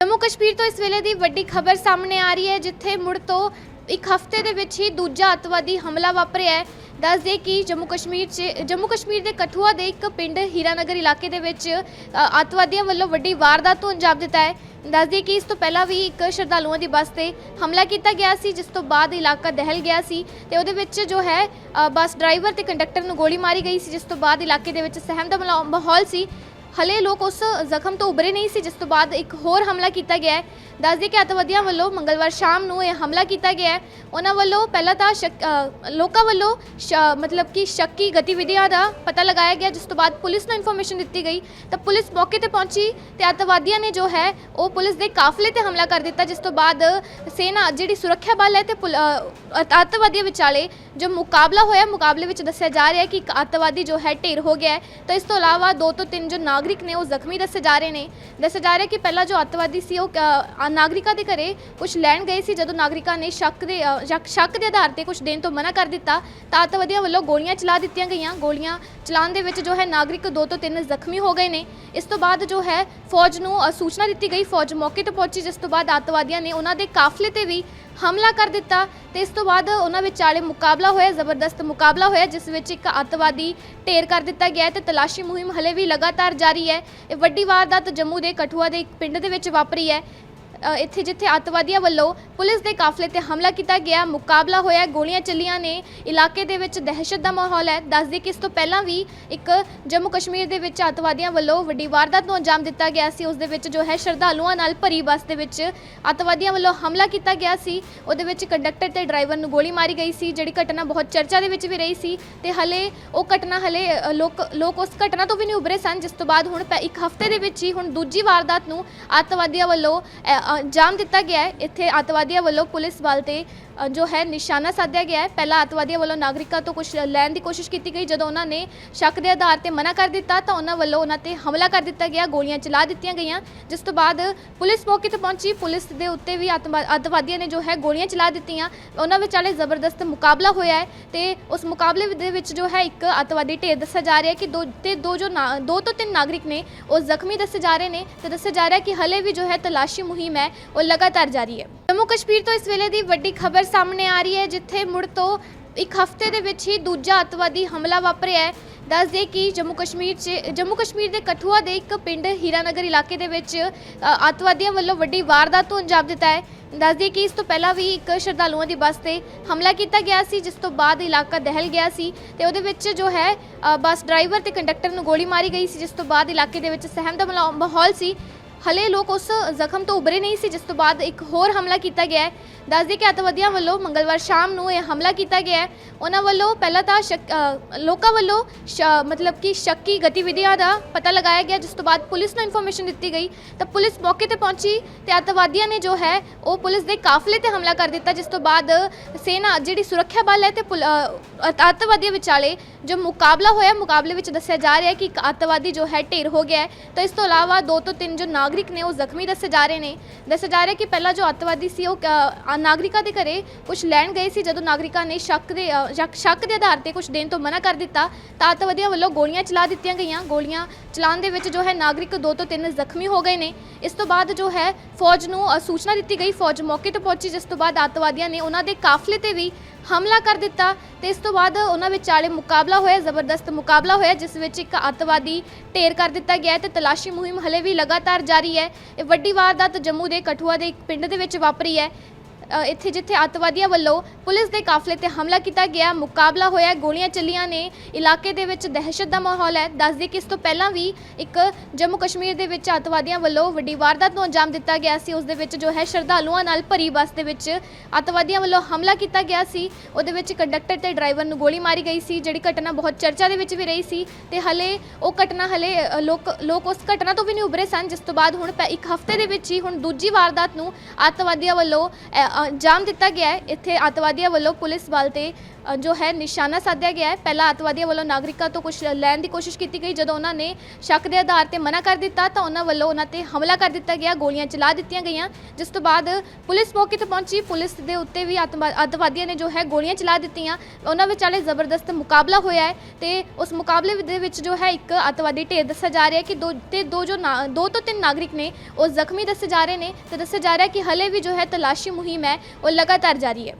ਜੰਮੂ ਕਸ਼ਮੀਰ ਤੋਂ ਇਸ ਵੇਲੇ ਦੀ ਵੱਡੀ ਖਬਰ ਸਾਹਮਣੇ ਆ ਰਹੀ ਹੈ ਜਿੱਥੇ ਮੁੜ ਤੋਂ ਇੱਕ ਹਫ਼ਤੇ ਦੇ ਵਿੱਚ ਹੀ ਦੂਜਾ ਅੱਤਵਾਦੀ ਹਮਲਾ ਵਾਪਰਿਆ ਹੈ। ਦੱਸ ਦੇ ਕਿ ਜੰਮੂ ਕਸ਼ਮੀਰ 'ਚ ਜੰਮੂ ਕਸ਼ਮੀਰ ਦੇ ਕਠੂਆ ਦੇ ਇੱਕ ਪਿੰਡ ਹੀਰਾਨਗਰ ਇਲਾਕੇ ਦੇ ਵਿੱਚ ਅ, ਅੱਤਵਾਦੀਆਂ ਵੱਲੋਂ ਵੱਡੀ ਵਾਰਦਾਤ ਨੂੰ ਅੰਜਾਮ ਦਿੱਤਾ ਹੈ। ਦੱਸ ਦੇ ਕਿ ਇਸ ਤੋਂ ਪਹਿਲਾਂ ਵੀ ਇੱਕ ਸ਼ਰਧਾਲੂਆਂ ਦੀ ਬੱਸ ਤੇ ਹਮਲਾ ਕੀਤਾ ਗਿਆ ਸੀ ਜਿਸ ਤੋਂ ਬਾਅਦ ਇਲਾਕਾ ਦਹਿਲ ਗਿਆ ਸੀ ਤੇ ਉਹਦੇ ਵਿੱਚ ਜੋ ਹੈ ਅ, ਬੱਸ ਡਰਾਈਵਰ ਤੇ ਕੰਡਕਟਰ ਨੂੰ ਗੋਲੀ ਮਾਰੀ ਗਈ ਸੀ ਜਿਸ ਤੋਂ ਬਾਅਦ ਇਲਾਕੇ ਦੇ ਵਿੱਚ ਸਹਿਮ ਦਾ ਮਲਾ- ਮਾਹੌਲ ਸੀ। ਹਲੇ ਲੋਕ ਉਸ ਜ਼ਖਮ ਤੋਂ ਉਭਰੇ ਨਹੀਂ ਸੀ ਜਿਸ ਤੋਂ ਬਾਅਦ ਇੱਕ ਹੋਰ ਹਮਲਾ ਕੀਤਾ ਗਿਆ ਹੈ। ਦੱਸਦੇ ਕਿ ਅੱਤਵਾਦੀਆਂ ਵੱਲੋਂ ਮੰਗਲਵਾਰ ਸ਼ਾਮ ਨੂੰ ਇਹ ਹਮਲਾ ਕੀਤਾ ਗਿਆ ਹੈ। ਉਹਨਾਂ ਵੱਲੋਂ ਪਹਿਲਾਂ ਤਾਂ ਸ਼ੱਕ- ਅ, ਲੋਕਾਂ ਵੱਲੋਂ ਸ਼- ਮਤਲਬ ਕਿ ਸ਼ੱਕੀ ਗਤੀਵਿਧੀਆਂ ਦਾ ਪਤਾ ਲਗਾਇਆ ਗਿਆ ਜਿਸ ਤੋਂ ਬਾਅਦ ਪੁਲਿਸ ਨੂੰ ਇਨਫੋਰਮੇਸ਼ਨ ਦਿੱਤੀ ਗਈ। ਤਾਂ ਪੁਲਿਸ ਮੌਕੇ ਤੇ ਪਹੁੰਚੀ ਤੇ ਅੱਤਵਾਦੀਆਂ ਨੇ ਜੋ ਹੈ ਉਹ ਪੁਲਿਸ ਦੇ ਕਾਫਲੇ ਤੇ ਹਮਲਾ ਕਰ ਦਿੱਤਾ ਜਿਸ ਤੋਂ ਬਾਅਦ ਸੈਨਾ ਜਿਹੜੀ ਸੁਰੱਖਿਆ ਬਲ ਹੈ ਤੇ ਪੁਲ- ਅ, ਅੱਤ- ਅੱਤਵਾਦੀਆਂ ਵਿਚਾਲੇ ਜੋ ਮੁਕਾਬਲਾ ਹੋਇਆ ਮੁਕਾਬਲੇ ਵਿੱਚ ਦੱਸਿਆ ਜਾ ਰਿਹਾ ਹੈ ਕਿ ਇੱਕ ਅੱਤਵਾਦੀ ਜੋ ਹੈ ਢੇਰ ਹੋ ਗਿਆ ਹੈ। ਤਾਂ ਇਸ ਤੋਂ ਇਲਾਵਾ ਦੋ ਤੋਂ ਤਿੰਨ ਜੋ ਨਾਗ ਨਾਗਰਿਕ ਨੇ ਉਹ ਜ਼ਖਮੀ ਦੱਸੇ ਜਾ ਰਹੇ ਨੇ ਦੱਸਿਆ ਜਾ ਰਿਹਾ ਕਿ ਪਹਿਲਾਂ ਜੋ ਅੱਤਵਾਦੀ ਸੀ ਉਹ ਅ, ਨਾਗਰਿਕਾਂ ਦੇ ਘਰੇ ਕੁਝ ਲੈਣ ਗਏ ਸੀ ਜਦੋਂ ਨਾਗਰਿਕਾਂ ਨੇ ਸ਼ੱਕ ਦੇ ਅ, ਸ਼ੱਕ- ਸ਼ੱਕ ਦੇ ਆਧਾਰ ਤੇ ਕੁਝ ਦੇਣ ਤੋਂ ਮਨਾ ਕਰ ਦਿੱਤਾ ਤਾਂ ਅੱਤਵਾਦੀਆਂ ਵੱਲੋਂ ਗੋਲੀਆਂ ਚਲਾ ਦਿੱਤੀਆਂ ਗਈਆਂ ਗੋਲੀਆਂ ਚਲਾਉਣ ਦੇ ਵਿੱਚ ਜੋ ਹੈ ਨਾਗਰਿਕ ਦੋ ਤੋਂ ਤਿੰਨ ਜ਼ਖਮੀ ਹੋ ਗਏ ਨੇ ਇਸ ਤੋਂ ਬਾਅਦ ਜੋ ਹੈ ਫੌਜ ਨੂੰ ਅ, ਸੂਚਨਾ ਦਿੱਤੀ ਗਈ ਫੌਜ ਮੌਕੇ ਤੇ ਪਹੁੰਚੀ ਜਿਸ ਤੋਂ ਬਾਅਦ ਅੱਤਵਾਦੀਆਂ ਨੇ ਉਹਨਾਂ ਦੇ ਕਾਫਲੇ ਤੇ ਵੀ ਹਮਲਾ ਕਰ ਦਿੱਤਾ ਤੇ ਇਸ ਤੋਂ ਬਾਅਦ ਉਹਨਾਂ ਵਿਚਾਲੇ ਮੁਕਾਬਲਾ ਹੋਇਆ, ਜ਼ਬਰਦਸਤ ਮੁਕਾਬਲਾ ਹੋਇਆ, ਜਿਸ ਵਿੱਚ ਇੱਕ ਅੱਤਵਾਦੀ ਢੇਰ ਕਰ ਦਿੱਤਾ ਗਿਆ ਹੈ ਤੇ ਤਲਾਸ਼ੀ ਮੁਹਿੰਮ ਹਲੇ ਵੀ ਲਗਾਤਾਰ ਜਾਰੀ ਹੈ। ਇਹ ਵੱਡੀ ਵਾਰਦਾਤ ਜੰਮੂ ਦੇ ਕਠੂਆ ਦੇ ਇੱਕ ਪਿੰਡ ਦੇ ਵਿੱਚ ਵਾਪਰੀ ਹੈ। ਅ, ਇੱਥੇ ਜਿੱਥੇ ਅੱਤਵਾਦੀਆਂ ਵੱਲੋਂ ਪੁਲਿਸ ਦੇ ਕਾਫਲੇ ਤੇ ਹਮਲਾ ਕੀਤਾ ਗਿਆ ਮੁਕਾਬਲਾ ਹੋਇਆ ਗੋਲੀਆਂ ਚੱਲੀਆਂ ਨੇ ਇਲਾਕੇ ਦੇ ਵਿੱਚ ਦਹਿਸ਼ਤ ਦਾ ਮਾਹੌਲ ਹੈ। ਦੱਸਦੇ ਕਿ ਇਸ ਤੋਂ ਪਹਿਲਾਂ ਵੀ ਇੱਕ ਜੰਮੂ ਕਸ਼ਮੀਰ ਦੇ ਵਿੱਚ ਅੱਤਵਾਦੀਆਂ ਵੱਲੋਂ ਵੱਡੀ ਵਾਰਦਾਤ ਨੂੰ ਅੰਜਾਮ ਦਿੱਤਾ ਗਿਆ ਸੀ। ਉਸ ਦੇ ਵਿੱਚ ਜੋ ਹੈ ਸ਼ਰਧਾਲੂਆਂ ਨਾਲ ਭਰੀ ਬੱਸ ਦੇ ਵਿੱਚ ਅੱਤਵਾਦੀਆਂ ਵੱਲੋਂ ਹਮਲਾ ਕੀਤਾ ਗਿਆ ਸੀ। ਉਹਦੇ ਵਿੱਚ ਕੰਡਕਟਰ ਤੇ ਡਰਾਈਵਰ ਨੂੰ ਗੋਲੀ ਮਾਰੀ ਗਈ ਸੀ ਜਿਹੜੀ ਘਟਨਾ ਬਹੁਤ ਚਰਚਾ ਦੇ ਵਿੱਚ ਵੀ ਰਹੀ ਸੀ ਤੇ ਹਲੇ ਉਹ ਘਟਨਾ ਹਲੇ ਅ, ਲੋਕ ਲੋਕ ਉਸ ਘਟਨਾ ਤੋਂ ਵੀ ਨਹੀਂ ਉਭਰੇ ਸਨ ਜਿਸ ਤੋਂ ਬਾਅਦ ਹੁਣ ਪੈ- ਇੱਕ ਹਫ਼ਤੇ ਦੇ ਵਿੱਚ ਹੀ ਹੁਣ ਦੂਜੀ ਵਾਰਦਾਤ ਨੂੰ ਅੱਤਵਾਦੀਆਂ ਵੱਲੋਂ ਅ, ਜਾਮ ਦਿੱਤਾ ਗਿਆ ਹੈ। ਇੱਥੇ ਅੱਤਵਾਦੀਆਂ ਵੱਲੋਂ ਪੁਲਿਸ ਬਲ ਤੇ ਅ, ਜੋ ਹੈ ਨਿਸ਼ਾਨਾ ਸਾਧਿਆ ਗਿਆ ਹੈ। ਪਹਿਲਾਂ ਅੱਤਵਾਦੀਆਂ ਵੱਲੋਂ ਨਾਗਰਿਕਾਂ ਤੋਂ ਕੁਝ ਲੈਣ ਦੀ ਕੋਸ਼ਿਸ਼ ਕੀਤੀ ਗਈ। ਜਦੋਂ ਉਹਨਾਂ ਨੇ ਸ਼ੱਕ ਦੇ ਆਧਾਰ ਤੇ ਮਨਾ ਕਰ ਦਿੱਤਾ ਤਾਂ ਉਹਨਾਂ ਵੱਲੋਂ ਉਹਨਾਂ ਤੇ ਹਮਲਾ ਕਰ ਦਿੱਤਾ ਗਿਆ। ਗੋਲੀਆਂ ਚਲਾ ਦਿੱਤੀਆਂ ਗਈਆਂ। ਜਿਸ ਤੋਂ ਬਾਅਦ ਪੁਲਿਸ ਮੌਕੇ ਤੇ ਪਹੁੰਚੀ। ਪੁਲਿਸ ਦੇ ਉੱਤੇ ਵੀ ਆਤਮਾ- ਅੱਤਵਾਦੀਆਂ ਨੇ ਜੋ ਹੈ ਗੋਲੀਆਂ ਚਲਾ ਦਿੱਤੀਆਂ। ਉਹਨਾਂ ਵਿਚਾਲੇ ਜ਼ਬਰਦਸਤ ਮੁਕਾਬਲਾ ਹੋਇਆ ਹੈ ਤੇ ਉਸ ਮੁਕਾਬਲੇ ਦੇ ਵਿੱਚ ਜੋ ਹੈ ਇੱਕ ਅੱਤਵਾਦੀ ਢੇਰ ਦੱਸਿਆ ਜਾ ਰਿਹਾ ਹੈ ਕਿ ਦੋ ਤੇ ਦੋ ਜੋ ਨਾ- ਦੋ ਤੋਂ ਤਿੰਨ ਨਾਗਰਿਕ ਨੇ ਉਹ ਜ਼ਖਮੀ ਦੱਸੇ ਜਾ ਰਹੇ ਨੇ। ਤੇ ਦੱਸਿਆ ਜਾ ਰਿਹਾ ਹੈ ਕਿ ਹਲੇ ਵੀ ਜੋ ਹੈ ਤਲਾਸ਼ੀ ਮੁਹਿੰਮ ਹੈ ਉਹ ਲਗਾਤਾਰ ਜਾਰੀ ਹੈ। ਜੰਮੂ ਕਸ਼ਮੀਰ ਤੋਂ ਇਸ ਵੇਲੇ ਦੀ ਵੱਡੀ ਖਬਰ ਸਾਹਮਣੇ ਆ ਰਹੀ ਹੈ ਜਿੱਥੇ ਮੁੜ ਤੋਂ ਇੱਕ ਹਫ਼ਤੇ ਦੇ ਵਿੱਚ ਹੀ ਦੂਜਾ ਅੱਤਵਾਦੀ ਹਮਲਾ ਵਾਪਰਿਆ ਹੈ। ਦੱਸ ਦੇ ਕਿ ਜੰਮੂ ਕਸ਼ਮੀਰ 'ਚ ਜੰਮੂ ਕਸ਼ਮੀਰ ਦੇ ਕਠੂਆ ਦੇ ਇੱਕ ਪਿੰਡ ਹੀਰਾਨਗਰ ਇਲਾਕੇ ਦੇ ਵਿੱਚ ਅ, ਅੱਤਵਾਦੀਆਂ ਵੱਲੋਂ ਵੱਡੀ ਵਾਰਦਾਤ ਨੂੰ ਅੰਜਾਮ ਦਿੱਤਾ ਹੈ। ਦੱਸ ਦੇ ਕਿ ਇਸ ਤੋਂ ਪਹਿਲਾਂ ਵੀ ਇੱਕ ਸ਼ਰਧਾਲੂਆਂ ਦੀ ਬੱਸ ਤੇ ਹਮਲਾ ਕੀਤਾ ਗਿਆ ਸੀ ਜਿਸ ਤੋਂ ਬਾਅਦ ਇਲਾਕਾ ਦਹਿਲ ਗਿਆ ਸੀ ਤੇ ਉਹਦੇ ਵਿੱਚ ਜੋ ਹੈ ਬੱਸ ਡਰਾਈਵਰ ਤੇ ਕੰਡਕਟਰ ਨੂੰ ਗੋਲੀ ਮਾਰੀ ਗਈ ਸੀ ਜਿਸ ਤੋਂ ਬਾਅਦ ਇਲਾਕੇ ਦੇ ਵਿੱਚ ਸਹਿਮ ਦਾ ਮਾਹੌਲ ਸੀ। ਹਲੇ ਲੋਕ ਉਸ ਜ਼ਖਮ ਤੋਂ ਉਭਰੇ ਨਹੀਂ ਸੀ ਜਿਸ ਤੋਂ ਬਾਅਦ ਇੱਕ ਹੋਰ ਹਮਲਾ ਕੀਤਾ ਗਿਆ ਹੈ। ਦੱਸਦੇ ਕਿ ਅੱਤਵਾਦੀਆਂ ਵੱਲੋਂ ਮੰਗਲਵਾਰ ਸ਼ਾਮ ਨੂੰ ਇਹ ਹਮਲਾ ਕੀਤਾ ਗਿਆ ਹੈ। ਉਹਨਾਂ ਵੱਲੋਂ ਪਹਿਲਾਂ ਤਾਂ ਸ਼ੱਕ- ਅ, ਲੋਕਾਂ ਵੱਲੋਂ ਸ਼- ਮਤਲਬ ਕਿ ਸ਼ੱਕੀ ਗਤੀਵਿਧੀਆਂ ਦਾ ਪਤਾ ਲਗਾਇਆ ਗਿਆ ਜਿਸ ਤੋਂ ਬਾਅਦ ਪੁਲਿਸ ਨੂੰ ਇਨਫੋਰਮੇਸ਼ਨ ਦਿੱਤੀ ਗਈ। ਤਾਂ ਪੁਲਿਸ ਮੌਕੇ ਤੇ ਪਹੁੰਚੀ ਤੇ ਅੱਤਵਾਦੀਆਂ ਨੇ ਜੋ ਹੈ ਉਹ ਪੁਲਿਸ ਦੇ ਕਾਫਲੇ ਤੇ ਹਮਲਾ ਕਰ ਦਿੱਤਾ ਜਿਸ ਤੋਂ ਬਾਅਦ ਸੈਨਾ ਜਿਹੜੀ ਸੁਰੱਖਿਆ ਬਲ ਹੈ ਤੇ ਪੁਲ- ਅ, ਅੱਤ- ਅੱਤਵਾਦੀਆਂ ਵਿਚਾਲੇ ਜੋ ਮੁਕਾਬਲਾ ਹੋਇਆ ਮੁਕਾਬਲੇ ਵਿੱਚ ਦੱਸਿਆ ਜਾ ਰਿਹਾ ਹੈ ਕਿ ਇੱਕ ਅੱਤਵਾਦੀ ਜੋ ਹੈ ਢੇਰ ਹੋ ਗਿਆ ਹੈ। ਤਾਂ ਇਸ ਤੋਂ ਇਲਾਵਾ ਦੋ ਤੋਂ ਤਿੰਨ ਜੋ ਨਾਗਰਿਕ ਨੇ ਉਹ ਜ਼ਖਮੀ ਦੱਸੇ ਜਾ ਰਹੇ ਨੇ ਦੱਸਿਆ ਜਾ ਰਿਹਾ ਕਿ ਪਹਿਲਾਂ ਜੋ ਅੱਤਵਾਦੀ ਸੀ ਉਹ ਅ, ਨਾਗਰਿਕਾਂ ਦੇ ਘਰੇ ਕੁਝ ਲੈਣ ਗਏ ਸੀ ਜਦੋਂ ਨਾਗਰਿਕਾਂ ਨੇ ਸ਼ੱਕ ਦੇ ਅ, ਸ਼ੱਕ- ਸ਼ੱਕ ਦੇ ਆਧਾਰ ਤੇ ਕੁਝ ਦੇਣ ਤੋਂ ਮਨਾ ਕਰ ਦਿੱਤਾ ਤਾਂ ਅੱਤਵਾਦੀਆਂ ਵੱਲੋਂ ਗੋਲੀਆਂ ਚਲਾ ਦਿੱਤੀਆਂ ਗਈਆਂ ਗੋਲੀਆਂ ਚਲਾਉਣ ਦੇ ਵਿੱਚ ਜੋ ਹੈ ਨਾਗਰਿਕ ਦੋ ਤੋਂ ਤਿੰਨ ਜ਼ਖਮੀ ਹੋ ਗਏ ਨੇ ਇਸ ਤੋਂ ਬਾਅਦ ਜੋ ਹੈ ਫੌਜ ਨੂੰ ਅ, ਸੂਚਨਾ ਦਿੱਤੀ ਗਈ ਫੌਜ ਮੌਕੇ ਤੇ ਪਹੁੰਚੀ ਜਿਸ ਤੋਂ ਬਾਅਦ ਅੱਤਵਾਦੀਆਂ ਨੇ ਉਹਨਾਂ ਦੇ ਕਾਫਲੇ ਤੇ ਵੀ ਹਮਲਾ ਕਰ ਦਿੱਤਾ ਤੇ ਇਸ ਤੋਂ ਬਾਅਦ ਉਹਨਾਂ ਵਿਚਾਲੇ ਮੁਕਾਬਲਾ ਹੋਇਆ, ਜ਼ਬਰਦਸਤ ਮੁਕਾਬਲਾ ਹੋਇਆ, ਜਿਸ ਵਿੱਚ ਇੱਕ ਅੱਤਵਾਦੀ ਢੇਰ ਕਰ ਦਿੱਤਾ ਗਿਆ ਹੈ ਤੇ ਤਲਾਸ਼ੀ ਮੁਹਿੰਮ ਹਲੇ ਵੀ ਲਗਾਤਾਰ ਜਾਰੀ ਹੈ। ਇਹ ਵੱਡੀ ਵਾਰਦਾਤ ਜੰਮੂ ਦੇ ਕਠੂਆ ਦੇ ਇੱਕ ਪਿੰਡ ਦੇ ਵਿੱਚ ਵਾਪਰੀ ਹੈ। ਇੱਥੇ ਜਿੱਥੇ ਅੱਤਵਾਦੀਆਂ ਵੱਲੋਂ ਪੁਲਿਸ ਦੇ ਕਾਫਲੇ ਤੇ ਹਮਲਾ ਕੀਤਾ ਗਿਆ, ਮੁਕਾਬਲਾ ਹੋਇਆ, ਗੋਲੀਆਂ ਚੱਲੀਆਂ ਨੇ, ਇਲਾਕੇ ਦੇ ਵਿੱਚ ਦਹਿਸ਼ਤ ਦਾ ਮਾਹੌਲ ਹੈ। ਦੱਸਦੇ ਕਿ ਇਸ ਤੋਂ ਪਹਿਲਾਂ ਵੀ ਇੱਕ ਜੰਮੂ ਕਸ਼ਮੀਰ ਦੇ ਵਿੱਚ ਅੱਤਵਾਦੀਆਂ ਵੱਲੋਂ ਵੱਡੀ ਵਾਰਦਾਤ ਨੂੰ ਅੰਜਾਮ ਦਿੱਤਾ ਗਿਆ ਸੀ। ਉਸ ਦੇ ਵਿੱਚ ਜੋ ਹੈ ਸ਼ਰਧਾਲੂਆਂ ਨਾਲ ਭਰੀ ਬੱਸ ਦੇ ਵਿੱਚ ਅੱਤਵਾਦੀਆਂ ਵੱਲੋਂ ਹਮਲਾ ਕੀਤਾ ਗਿਆ ਸੀ। ਉਹਦੇ ਵਿੱਚ ਕੰਡਕਟਰ ਤੇ ਡਰਾਈਵਰ ਨੂੰ ਗੋਲੀ ਮਾਰੀ ਗਈ ਸੀ, ਜਿਹੜੀ ਘਟਨਾ ਬਹੁਤ ਚਰਚਾ ਦੇ ਵਿੱਚ ਵੀ ਰਹੀ ਸੀ ਤੇ ਹਲੇ ਉਹ ਘਟਨਾ ਹਲੇ ਲੋਕ ਲੋਕ ਉਸ ਘਟਨਾ ਤੋਂ ਵੀ ਨਹੀਂ ਉਭਰੇ ਸਨ, ਜਿਸ ਤੋਂ ਬਾਅਦ ਹੁਣ ਪੈ- ਇੱਕ ਹਫ਼ਤੇ ਦੇ ਵਿੱਚ ਹੀ ਹੁਣ ਦੂਜੀ ਵਾਰਦਾਤ ਨੂੰ ਅੱਤਵਾਦੀਆਂ ਵੱਲੋਂ ਜਾਮ ਦਿੱਤਾ ਗਿਆ ਹੈ। ਇੱਥੇ ਅੱਤਵਾਦੀਆਂ ਵੱਲੋਂ ਪੁਲਿਸ ਬਲ ਤੇ ਅ, ਜੋ ਹੈ ਨਿਸ਼ਾਨਾ ਸਾਧਿਆ ਗਿਆ ਹੈ। ਪਹਿਲਾਂ ਅੱਤਵਾਦੀਆਂ ਵੱਲੋਂ ਨਾਗਰਿਕਾਂ ਤੋਂ ਕੁਝ ਲੈਣ ਦੀ ਕੋਸ਼ਿਸ਼ ਕੀਤੀ ਗਈ। ਜਦੋਂ ਉਹਨਾਂ ਨੇ ਸ਼ੱਕ ਦੇ ਆਧਾਰ ਤੇ ਮਨਾ ਕਰ ਦਿੱਤਾ ਤਾਂ ਉਹਨਾਂ ਵੱਲੋਂ ਉਹਨਾਂ ਤੇ ਹਮਲਾ ਕਰ ਦਿੱਤਾ ਗਿਆ। ਗੋਲੀਆਂ ਚਲਾ ਦਿੱਤੀਆਂ ਗਈਆਂ। ਜਿਸ ਤੋਂ ਬਾਅਦ ਪੁਲਿਸ ਮੌਕੇ ਤੇ ਪਹੁੰਚੀ। ਪੁਲਿਸ ਦੇ ਉੱਤੇ ਵੀ ਆਤਮਾ- ਅੱਤਵਾਦੀਆਂ ਨੇ ਜੋ ਹੈ ਗੋਲੀਆਂ ਚਲਾ ਦਿੱਤੀਆਂ। ਉਹਨਾਂ ਵਿਚਾਲੇ ਜ਼ਬਰਦਸਤ ਮੁਕਾਬਲਾ ਹੋਇਆ ਹੈ ਤੇ ਉਸ ਮੁਕਾਬਲੇ ਦੇ ਵਿੱਚ ਜੋ ਹੈ ਇੱਕ ਅੱਤਵਾਦੀ ਢੇਰ ਦੱਸਿਆ ਜਾ ਰਿਹਾ ਹੈ ਕਿ ਦੋ ਤੇ ਦੋ ਜੋ ਨਾ- ਦੋ ਤੋਂ ਤਿੰਨ ਨਾਗਰਿਕ ਨੇ ਉਹ ਜ਼ਖਮੀ ਦੱਸੇ ਜਾ ਰਹੇ ਨੇ ਤੇ ਦੱਸਿਆ ਜਾ ਰਿਹਾ ਹੈ ਕਿ ਹਲੇ ਵੀ ਜੋ ਹੈ ਤਲਾਸ਼ੀ ਮੁਹਿੰਮ ਹੈ ਉਹ ਲਗਾਤਾਰ ਜਾਰੀ ਹੈ।